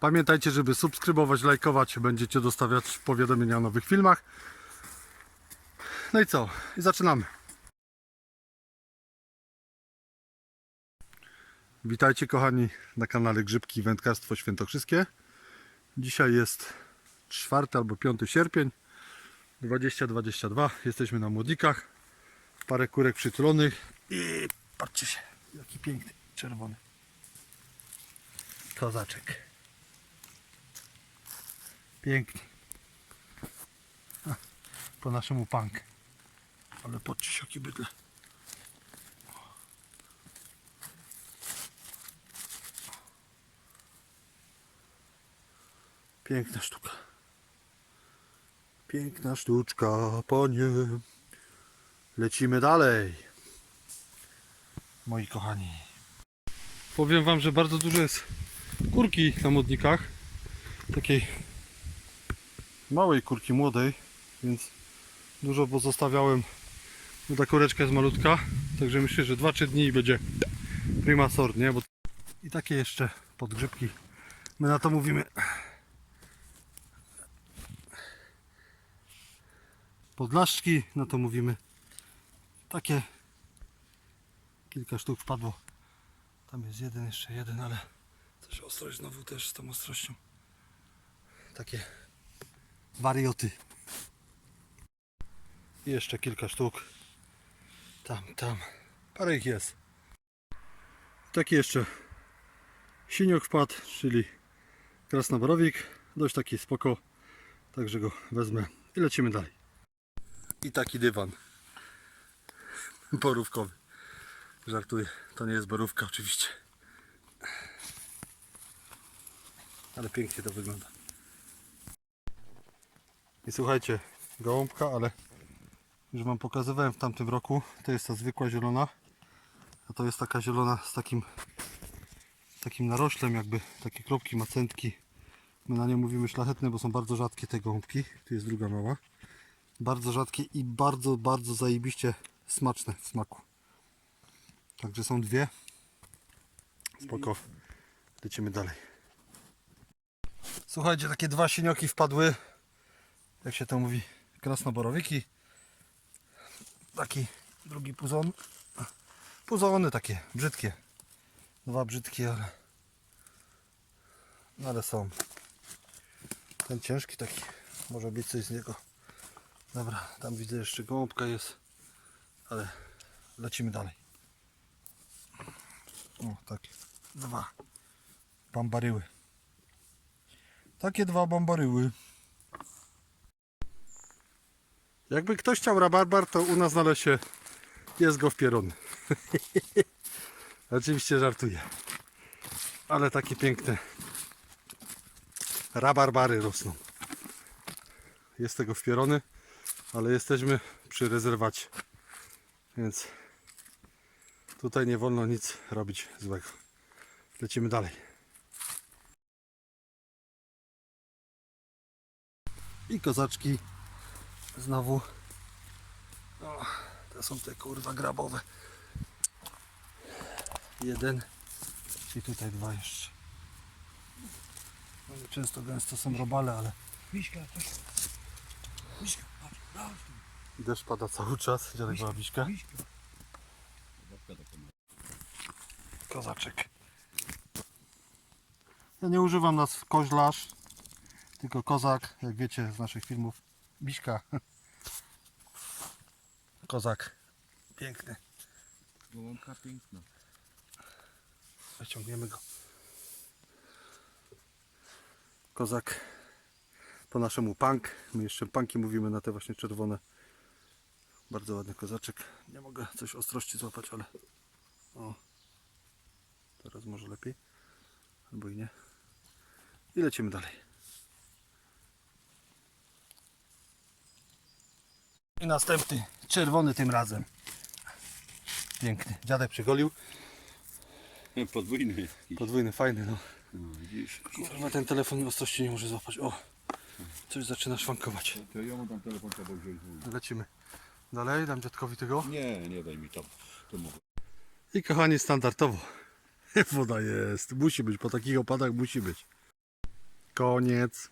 Pamiętajcie, żeby subskrybować, lajkować, będziecie dostawiać powiadomienia o nowych filmach. No i co? I zaczynamy. Witajcie kochani na kanale Grzybki Wędkarstwo Świętokrzyskie. Dzisiaj jest 4 albo 5 sierpień 2022. Jesteśmy na młodikach. Parę kurek przytulonych. I patrzcie się, jaki piękny, czerwony. Kozaczek. Piękny. A, Po naszemu punk. Ale patrzcie bydle. Piękna sztuka. Piękna sztuczka, panie. Lecimy dalej. Moi kochani. Powiem wam, że bardzo dużo jest kurki na modnikach. Takiej małej kurki młodej, więc dużo pozostawiałem. No ta kureczka jest malutka, także myślę, że 2-3 dni i będzie prima sort, nie? Bo... I takie jeszcze podgrzybki. My na to mówimy podlaszczki, no to mówimy takie kilka sztuk wpadło. Tam jest jeden, jeszcze jeden, ale też ostrość znowu też z tą ostrością. Takie warioty. I jeszcze kilka sztuk. Tam, tam. Parę ich jest. Taki jeszcze siniok wpadł, czyli krasnoborowik. Dość taki spoko. Także go wezmę i lecimy dalej. I taki dywan. Borówkowy. Żartuję. To nie jest borówka oczywiście. Ale pięknie to wygląda. I słuchajcie, gołąbka, ale już wam pokazywałem w tamtym roku. To jest ta zwykła zielona. A to jest taka zielona z takim takim naroślem jakby, takie kropki, macentki. My na nie mówimy szlachetne, bo są bardzo rzadkie te gołąbki. Tu jest druga mała. Bardzo rzadkie i bardzo, bardzo zajebiście smaczne w smaku. Także są dwie. Spoko. Lecimy dalej. Słuchajcie, takie dwa sienioki wpadły. Jak się to mówi? Krasnoborowiki. Taki drugi puzon. Puzony takie, brzydkie. Dwa brzydkie, ale... No ale są. Ten ciężki taki. Może być coś z niego. Dobra, tam widzę jeszcze gołąbka jest. Ale lecimy dalej. O, takie dwa bambaryły. Takie dwa bambaryły. Jakby ktoś chciał rabarbar, to u nas na lesie jest go wpierony. Oczywiście żartuję. Ale takie piękne rabarbary rosną. Jest tego wpierony, ale jesteśmy przy rezerwacie. Więc tutaj nie wolno nic robić złego. Lecimy dalej. I kozaczki znowu. O, to są te kurwa grabowe. Jeden. I tutaj dwa jeszcze. One często gęsto są robale, ale Miśka, chodź. Miśka, chodź. Chodź tu. deszcz pada cały czas. Dziadek była Wiśka. Miśka. Kozaczek. Ja nie używam nas koźlarz, tylko kozak, jak wiecie z naszych filmów. Biśka. Kozak. Piękny. Gołąbka piękna. Wyciągniemy go. Kozak. Po naszemu punk. My jeszcze punki mówimy na te właśnie czerwone. Bardzo ładny kozaczek. Nie mogę coś ostrości złapać, ale o. Teraz może lepiej. Albo i nie. I lecimy dalej. I następny. Czerwony tym razem. Piękny. Dziadek przygolił. Podwójny jakiś. Podwójny, fajny, no. No, widzisz. Kurwa, ten telefon ostrości nie może złapać. O, coś zaczyna szwankować. To ja mu tam telefon trzeba wziąć. Lecimy. Dalej, dam dziadkowi tego. Nie, nie daj mi tam. To. I kochani, standardowo. Woda jest. Musi być, po takich opadach musi być. Koniec.